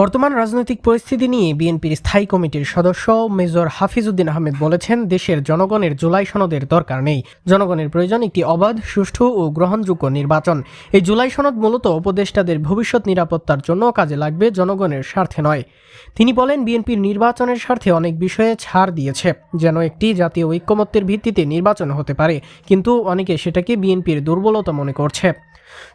বর্তমান রাজনৈতিক পরিস্থিতি নিয়ে বিএনপির স্থায়ী কমিটির সদস্য মেজর হাফিজউদ্দিন আহমেদ বলেছেন, দেশের জনগণের জুলাই সনদের দরকার নেই। জনগণের প্রয়োজন একটি অবাধ, সুষ্ঠু ও গ্রহণযোগ্য নির্বাচন। এই জুলাই সনদ মূলত উপদেষ্টাদের ভবিষ্যৎ নিরাপত্তার জন্য কাজে লাগবে, জনগণের স্বার্থে নয়। তিনি বলেন, বিএনপির নির্বাচনের স্বার্থে অনেক বিষয়ে ছাড় দিয়েছে, যেন একটি জাতীয় ঐক্যমত্যের ভিত্তিতে নির্বাচন হতে পারে, কিন্তু অনেকে সেটাকে বিএনপির দুর্বলতা মনে করছে।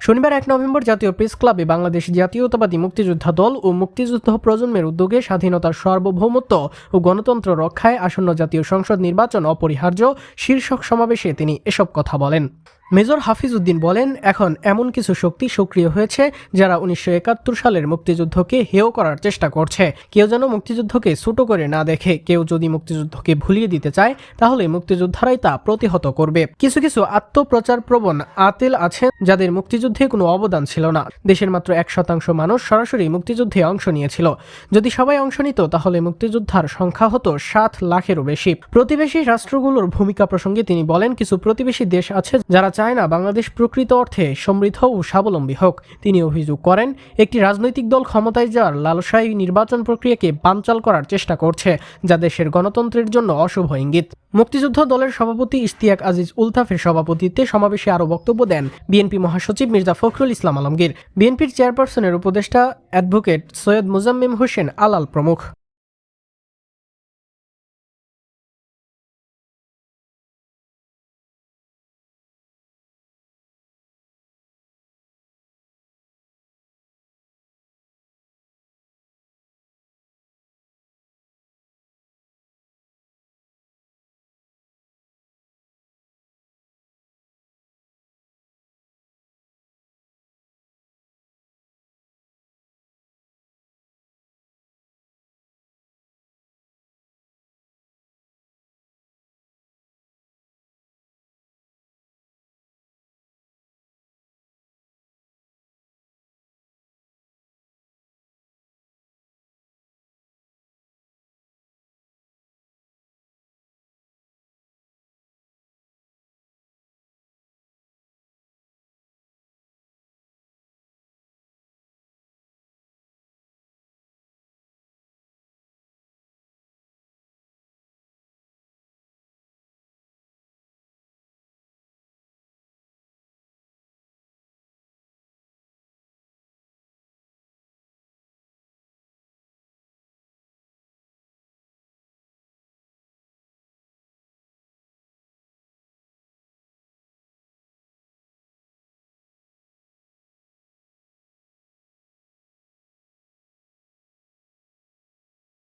শনিবার এক নভেম্বর জাতীয় প্রেস ক্লাবে বাংলাদেশ জাতীয়তাবাদী মুক্তিযোদ্ধা দল ও মুক্তিযুদ্ধ প্রজন্মের উদ্যোগে স্বাধীনতার সার্বভৌমত্ব ও গণতন্ত্র রক্ষায় আসন্ন জাতীয় সংসদ নির্বাচন অপরিহার্য, শীর্ষক সমাবেশে তিনি এসব কথা বলেন। মেজর হাফিজ উদ্দিন বলেন, এখন এমন কিছু শক্তি সক্রিয় হয়েছে যারা উনিশশো একাত্তর সালের মুক্তিযুদ্ধকে হেয় করার চেষ্টা করছে। কেউ যেন মুক্তিযুদ্ধকে ছোট করে না দেখে, কেউ যদি মুক্তিযুদ্ধকে ভুলিয়ে দিতে চায়, তাহলে মুক্তিযোদ্ধারাই তা প্রতিহত করবে। কিছু কিছু আত্মপ্রচার প্রবণ আতেল আছেন যাদের মুক্তিযুদ্ধে কোনো অবদান ছিল না। দেশের মাত্র এক শতাংশ মানুষ সরাসরি মুক্তিযুদ্ধে অংশ নিয়েছিল। যদি সবাই অংশ নিত, তাহলে মুক্তিযোদ্ধার সংখ্যা হতো সাত লাখেরও বেশি। প্রতিবেশী রাষ্ট্রগুলোর ভূমিকা প্রসঙ্গে তিনি বলেন, কিছু প্রতিবেশী দেশ আছে যারা চায় না বাংলাদেশ প্রকৃত অর্থে সমৃদ্ধ ও স্বাবলম্বী হোক। তিনি অভিযোগ করেন, একটি রাজনৈতিক দল ক্ষমতায় যাওয়ার লালসায়ী নির্বাচন প্রক্রিয়াকে বানচাল করার চেষ্টা করছে, যা দেশের গণতন্ত্রের জন্য অশুভ ইঙ্গিত। মুক্তিযুদ্ধ দলের সভাপতি ইশতিয়াক আজিজ উলতাফের সভাপতিত্বে সমাবেশে আরও বক্তব্য দেন বিএনপি মহাসচিব মির্জা ফখরুল ইসলাম আলমগীর। বিএনপির চেয়ারপারসনের উপদেষ্টা অ্যাডভোকেট সৈয়দ মুজাম্মিম হোসেন আলাল প্রমুখ।